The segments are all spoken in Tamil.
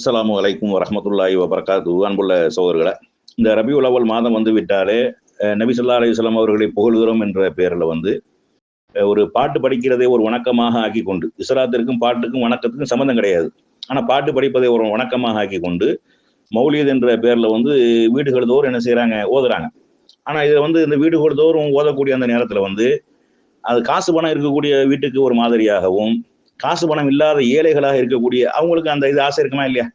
அஸ்ஸலாமு அலைக்கும் வரமத்துல்லாஹி வபர்காத்து அன்புள்ள சோதர்களை இந்த ரபி உலவல் மாதம் வந்து விட்டாலே நபி சொல்லா அலையுஸ்லாம் அவர்களை புகழ்கிறோம் என்ற பெயரில் வந்து ஒரு பாட்டு படிக்கிறதை ஒரு வணக்கமாக ஆக்கி கொண்டு இஸ்லாத்திற்கும் பாட்டுக்கும் வணக்கத்துக்கும் சம்மந்தம் கிடையாது. ஆனால் பாட்டு படிப்பதை ஒரு வணக்கமாக ஆக்கி கொண்டு மௌலியத் என்ற பேரில் வந்து வீடுகள் தோறும் என்ன செய்கிறாங்க ஓதுறாங்க. ஆனால் இதை வந்து இந்த வீடுகள் தோறும் ஓதக்கூடிய அந்த நேரத்தில் வந்து அது காசு பணம் இருக்கக்கூடிய வீட்டுக்கு ஒரு மாதிரியாகவும் காசு பணம் இல்லாத ஏழைகளாக இருக்கக்கூடிய அவங்களுக்கு அந்த இது ஆசை இருக்குமா இல்லையா?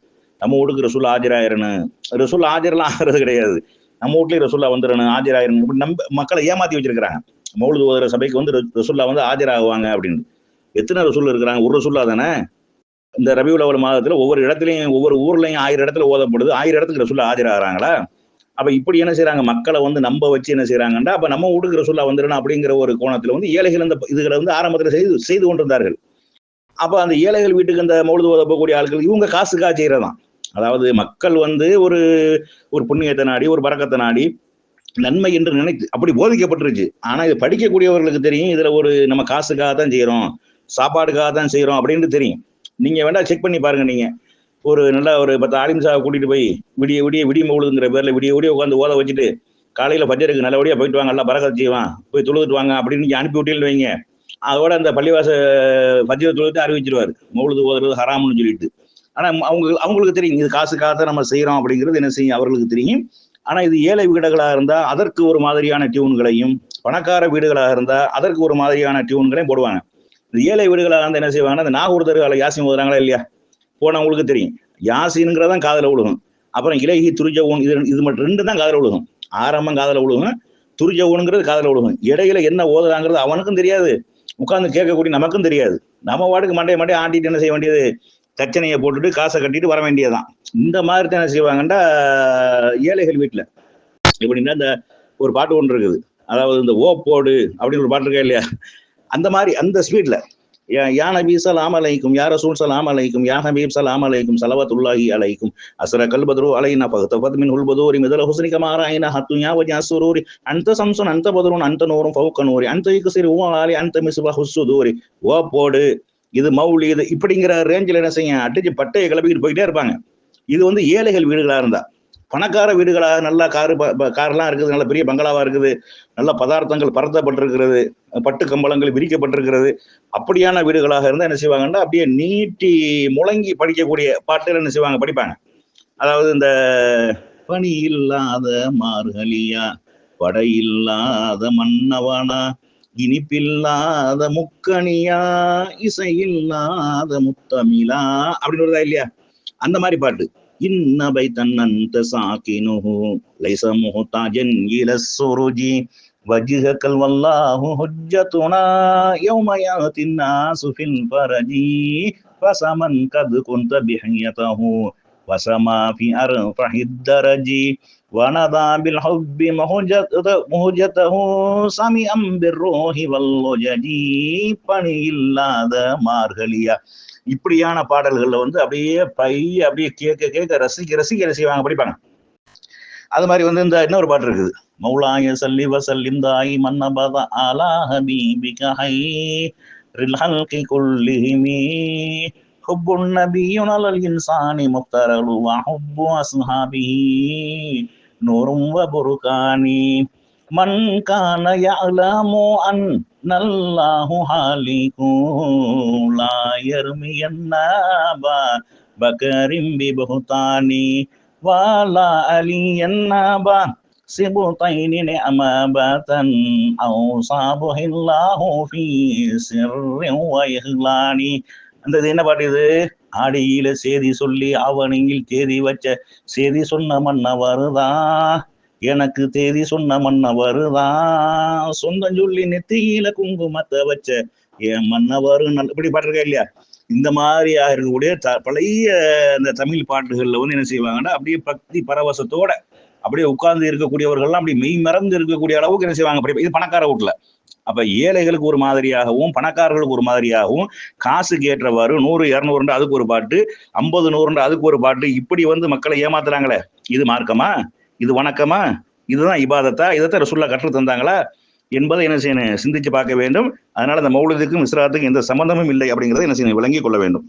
நம்ம வீட்டுக்கு ரசூல் ஆஜராயிரணும் ரசூல் ஆஜரெல்லாம் ஆகிறது கிடையாது. நம்ம வீட்லயும் ரசூல்லா வந்துடணும் ஆஜராயிரணும். இப்படி நம்ப மக்களை ஏமாத்தி வச்சிருக்கிறாங்க. மௌலு ஓதுற சபைக்கு வந்து ரசூல்லா வந்து ஆஜராகுவாங்க அப்படின்னு. எத்தனை ரசூல் இருக்கிறாங்க? ஒரு ரசூல்லா தானே? இந்த ரபியுல் அவல் மாதத்துல ஒவ்வொரு இடத்துலையும் ஒவ்வொரு ஊர்லையும் ஆயிரம் இடத்துல ஓதப்படுது. ஆயிரம் இடத்துக்கு ரசூல்லா ஆஜராகிறாங்களா? அப்ப இப்படி என்ன செய்கிறாங்க மக்களை வந்து நம்ப வச்சு என்ன செய்கிறாங்கன்னா அப்ப நம்ம வீட்டுக்கு ரசூல்லா வந்துடணும் அப்படிங்கிற ஒரு கோணத்துல வந்து ஏழைகள் இந்த இதுகளை வந்து ஆரம்பத்துல செய்து செய்து கொண்டிருந்தார்கள். அப்போ அந்த ஏழைகள் வீட்டுக்கு அந்த மௌலுது ஓத போகக்கூடிய ஆட்கள் இவங்க காசுக்காக தான் அதாவது மக்கள் வந்து ஒரு ஒரு புண்ணியத்தை நாடி ஒரு பறக்கத்தை நாடி நன்மை என்று நினைத்து அப்படி போதிக்கப்பட்டிருச்சு. ஆனால் இது படிக்கக்கூடியவர்களுக்கு தெரியும் இதில் ஒரு நம்ம காசுக்காக தான் செய்கிறோம் சாப்பாடுக்காக தான் செய்கிறோம் அப்படின்னு தெரியும். நீங்கள் வேணா செக் பண்ணி பாருங்கள் நீங்கள் ஒரு நல்ல ஒரு பத்து ஆலிம் சாவை கூட்டிகிட்டு போய் விடிய விடிய விடிய மௌலுதுங்கிற பேரில் விடிய விடிய உட்காந்து ஓத வச்சுட்டு காலையில் பஜருக்கு நல்லபடியாக போயிட்டு வாங்க நல்லா பறக்க செய்வான் போய் தொழுதுட்டு வாங்க அப்படின்னு நீங்கள் அனுப்பி விட்டீங்கன்னு வைங்க. அதோட அந்த பள்ளிவாச பஜ்ர தொழுது அறிவிச்சிருவாரு. மௌலுது ஓதுறது ஹராம்னு சொல்லிட்டு. ஆனால் அவங்க அவங்களுக்கு தெரியும். இது காசுக்காக தான் நம்ம செய்கிறோம் அப்படிங்கிறது என்ன செய்யும்? அவர்களுக்கு தெரியும். ஆனால் இது ஏழை வீடுகளாக இருந்தால் அதற்கு ஒரு மாதிரியான டியூன்களையும் பணக்கார வீடுகளாக இருந்தால் அதற்கு ஒரு மாதிரியான டியூன்களையும் போடுவாங்க. இந்த ஏழை வீடுகளாக இருந்தால் என்ன செய்வாங்கன்னா இந்த நாகூர் தருகால யாசின் ஓதுறாங்களா இல்லையா? போனவங்களுக்கு தெரியும். யாசின்ங்கிறதான் காதல விழுகும். அப்புறம் இலகி துரிஜவுன் இது இது மட்டும் ரெண்டு தான் காதில் விழுகும். ஆரம்பம் காதில் விழுகும். துரிஜவுனுங்கிறது காதல விழுகும். இடையில என்ன ஓதுறாங்கிறது அவனுக்கும் தெரியாது. உட்காந்து கேட்கக்கூடிய நமக்கும் தெரியாது. நம்ம வாட்டுக்கு மண்டைய மண்டைய ஆண்டிட்டு என்ன செய்ய வேண்டியது? தச்சனையை போட்டுட்டு காசை கட்டிட்டு வர வேண்டியதுதான். இந்த மாதிரி தான் என்ன செய்வாங்கன்னா ஏழைகள் வீட்டில் எப்படின்னா இந்த ஒரு பாட்டு ஒன்று இருக்குது. அதாவது இந்த ஓ போடு அப்படின்னு ஒரு பாட்டு இருக்கா இல்லையா? அந்த மாதிரி அந்த ஸ்பீட்ல. யா நபி சலாம் அலைக்கும் யா ரசூல் சலாம் அலைக்கும் யா ஹபீப் சலாம் அலைக்கும் சலவத்துல்லாஹி அலைக்கும். அஸ்ர கல்பத்ரு அலைனா பகத்தபத் மின் உல்பதூரி மிதல ஹுஸ்னி கமாராயினா ஹத்து யா வஜா சுரூரி. அந்த சம்சன் அந்த பத்ருன் அந்த நூறும் ஃபவுக்க நூரி அந்த இக்சிரி ஊ அந்த மிஸ்பா சுதூரி ஓ போடு. இது மௌலி இது இப்படிங்கிற ரேஞ்சில் என்ன செய்யும்? அடிச்சு பட்டையை கிளப்பிக்கிட்டு போயிட்டே இருப்பாங்க. இது வந்து ஏழைகள் வீடுகளாக இருந்தால் பணக்கார வீடுகளாக நல்லா காரு ப- கார்லாம் இருக்குது. நல்ல பெரிய பங்களாவா இருக்குது. நல்ல பதார்த்தங்கள் பரத்தப்பட்டிருக்கிறது. பட்டு கம்பளங்கள் விரிக்கப்பட்டிருக்கிறது. அப்படியான வீடுகளாக இருந்தால் என்ன செய்வாங்கன்னா அப்படியே நீட்டி முழங்கி படிக்கக்கூடிய பாட்டுகள் என்ன செய்வாங்க? படிப்பாங்க. அதாவது இந்த பணி இல்லாத மார்கழியா படை இல்லாத மன்னவனா இனிப்பில்லாத முக்கணியா இசையில்லாத முத்தமிழா அப்படின்னு வருதா இல்லையா? அந்த மாதிரி பாட்டு. ان بیتن انت ساکنہ لیس فسمن قد كنت بحيته وسما في أرفح الدرج ونضى بالحب مهجته مهجته سميعا بالروح واللجج பணி இல்லாத மார்கழியா இப்படியான பாடல்கள்ல வந்து அப்படியே பைய அப்படியே கேட்க கேட்க ரசிக்க ரசிக்க என்ன செய்வாங்க படிப்பாங்க அது மாதிரி வந்து இந்த இன்னொரு பாட்டு இருக்குது மௌலாய சல்லி வசல்லிம் தாய் மன்னபத ஆலா ஹபீபிக ஹை ரில்ஹல்கி குல்லிஹிமி حب النبي على الإنسان مفترض وحب أصحابه نور وبركان. من كان يعلم أن الله خالق لا يرمين أبا بكر ببهتان ولا علي أبا سبطين نعمابة أو صابه الله في سر وإخلان. அந்த இது என்ன பாட்டு இது ஆடியில சேதி சொல்லி ஆவணியில் தேதி வச்ச செய்தி சொன்ன மன்ன வருதா? எனக்கு தேதி சொன்ன மன்ன வருதா? சொந்தம் சொல்லி நெத்தியில குங்குமத்தை வச்ச என் மன்னவரு நல்ல இப்படி பாட்டு இருக்கா இல்லையா? இந்த மாதிரியாக இருக்கக்கூடிய த- பழைய இந்த தமிழ் பாட்டுகள்ல வந்து என்ன செய்வாங்கன்னா அப்படியே பக்தி பரவசத்தோட அப்படியே உட்கார்ந்து இருக்கக்கூடியவர்கள்லாம் அப்படி மெய் மறந்து இருக்கக்கூடிய அளவுக்கு என்ன செய்வாங்க? அப்படி இது பணக்கார வீட்டுல அப்ப ஏழைகளுக்கு ஒரு மாதிரியாகவும் பணக்காரர்களுக்கு ஒரு மாதிரியாகவும் காசுக்கு ஏற்றவாறு நூறு இரநூறுண்டு அதுக்கு ஒரு பாட்டு ஐம்பது நூறுண்டு அதுக்கு ஒரு பாட்டு இப்படி வந்து மக்களை ஏமாத்துறாங்களே. இது மார்க்கமா? இது வணக்கமா? இதுதான் இபாதத்தா? இதைத்தான் ரசுல்லா கற்று தந்தாங்களா? என்பதை என்ன செய்யணும்? சிந்திச்சு பார்க்க வேண்டும். அதனால அந்த மௌலிதுக்கும் இஸ்ராத்துக்கும் எந்த சம்பந்தமும் இல்லை அப்படிங்கிறத என்ன செய்யணும்? விளங்கிக் கொள்ள வேண்டும்.